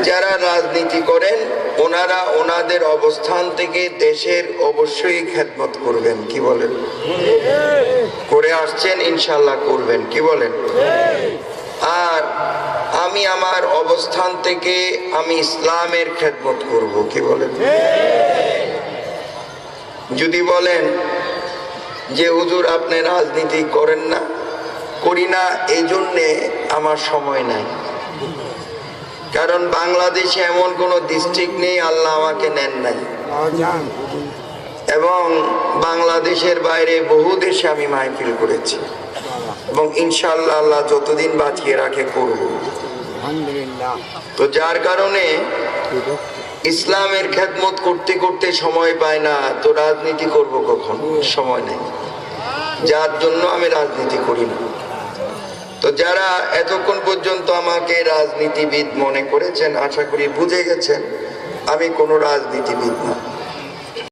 যারা রাজনীতি করেন, ওনারা ওনাদের অবস্থান থেকে দেশের অবশ্যই খেদমত করবেন, কি বলেন? করে আসছেন, ইনশাল্লাহ করবেন, কি বলেন? আর আমি আমার অবস্থান থেকে আমি ইসলামের খেদমত করব, কি বলেন? যদি বলেন যে, হুজুর, আপনি রাজনীতি করেন না, করি না এই জন্যে আমার সময় নাই। কারণ বাংলাদেশে এমন কোনো ডিস্ট্রিক্ট নেই, আল্লাহ আমাকে নেন নাই। এবং বাংলাদেশের বাইরে বহু দেশে আমি মাহফিল করেছি। এবং ইনশাল্লাহ আল্লাহ যতদিন বাঁচিয়ে রাখে করব। তো যার কারণে ইসলামের খেদমত করতে করতে সময় পায় না, তো রাজনীতি করব কখন? সময় নেই। যার জন্য আমি রাজনীতি করি না। তো যারা এতক্ষণ পর্যন্ত আমাকে রাজনীতিবিদ মনে করেছেন, আশা করি বুঝে গেছেন, আমি কোনো রাজনীতিবিদ না।